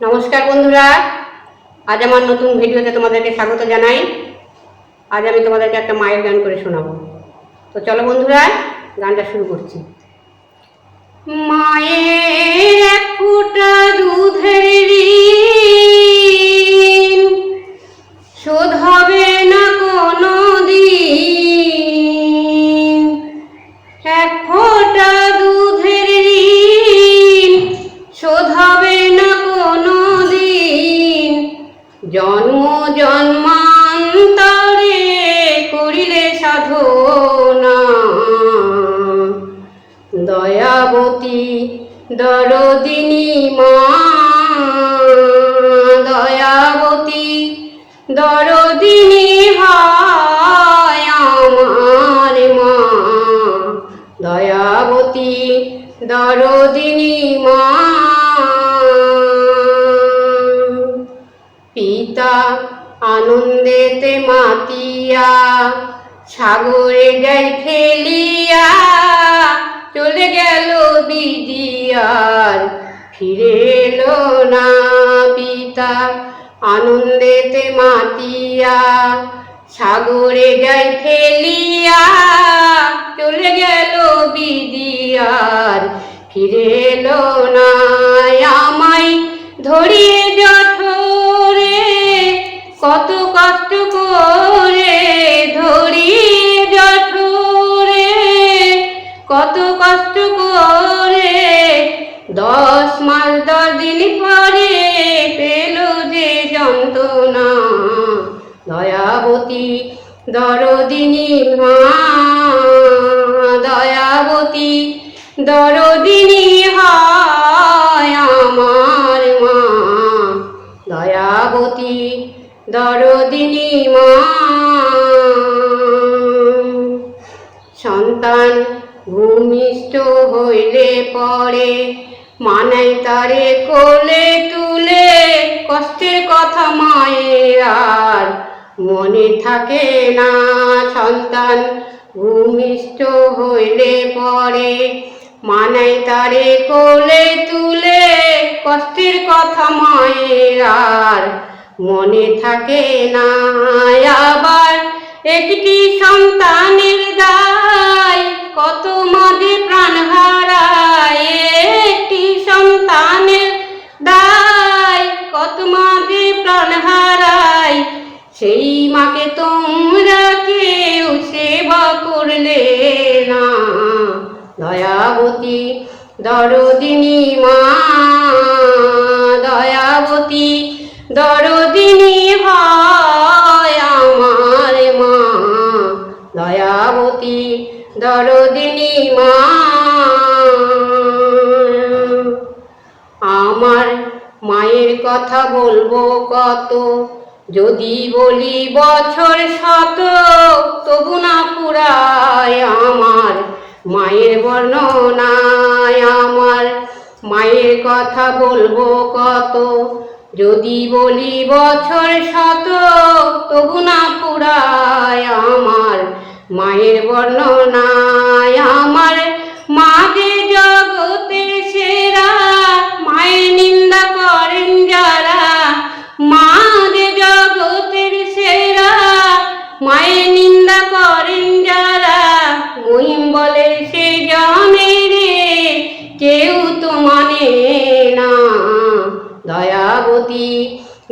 নমস্কার বন্ধুরা। আজ আমার নতুন ভিডিওতে তোমাদেরকে স্বাগত জানাই। আজ আমি তোমাদেরকে একটা মায়ের গান করে শোনাবো। তো চলো বন্ধুরা, গানটা শুরু করছি। মায়ের এক ফোঁটা দুধের শোধ হবে না কোনো দিন এক ফোঁটা দুধের শোধ হবে না জন্ম জন্মান্তরে করিলে সাধনা। দয়াবতী দরদিনী মা, দয়াবতী দরদিনী হয় আমার মা, দয়াবতী দরদিনী মা। আনন্দেতে মাতিয়া, সাগরে যাই ফেলিয়া, চলে গেল বিদিয়ার, ফিরে এলো না পিতা, আনন্দেতে মাতিয়া, সাগরে যাই ফেলিয়া, চলে গেল বিদিয়ার, ফিরে এলো না কত কষ্ট করে দশ মাস, দশ দিন পরে পেল যে যন্ত্রণা। দয়াবতী দরদিনী মা, দয়াবতী দরদিনী হয় আমার মা। দয়াবতী দরদিনী মা। সন্তান ভূমিষ্ঠ হইলে পরে মানাই তারে কোলে তুলে, কষ্টের কথা মায়ের আর মনে থাকে না সন্তান। ভূমিষ্ঠ হইলে পরে মানাই তারে কোলে তুলে, কষ্টের কথা মায়ের আর মনে থাকে না। আবার একটি সন্তানের সেই মাকে তোমরা কেউ সেবা করলে না। দয়াবতী দরদিনী মা, দয়াবতী দরদিনী হয় আমার মা। দয়াবতী দরদিনী মা, আমার মায়ের কথা বলব কত যদি বলি বছর শত তবু না পুরায় আমার। মায়ের বর্ণনায় আমার। মায়ের কথা বলব কত? যদি বলি বছর শত তবু না পুরায় আমার। মায়ের বর্ণনায় দয়াবতী,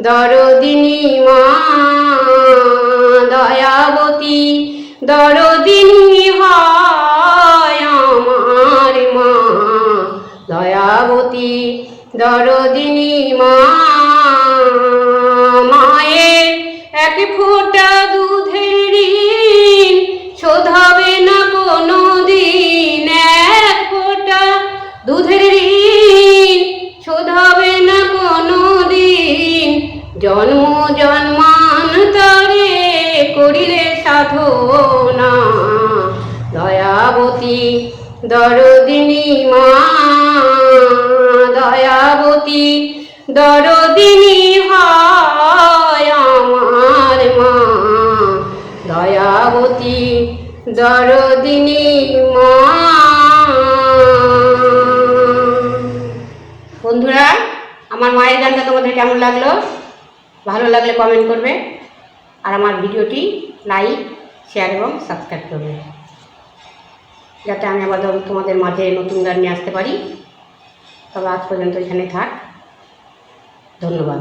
দরদিনী মা, দয়াবতী, দরদিনী হয় আমার মা। দয়াবতী, দরদিনী মা, মায়ের এক ফোঁটা দুধের দয়াবতী দরদিনী মা, দয়াবতী, দরদিনী হয় আমার মা। দয়াবতী, দরদিনী মা। বন্ধুরা, আমার মায়ের গানটা তোমাদের কেমন লাগল? ভালো লাগলে কমেন্ট করবে। আর আমার ভিডিওটি লাইক শেয়ার এবং সাবস্ক্রাইব করবে। যাতে আমি আবার তোমাদের মাঝে নতুন গান নিয়ে আসতে পারি। তবে আজ পর্যন্ত এখানে থাক। ধন্যবাদ।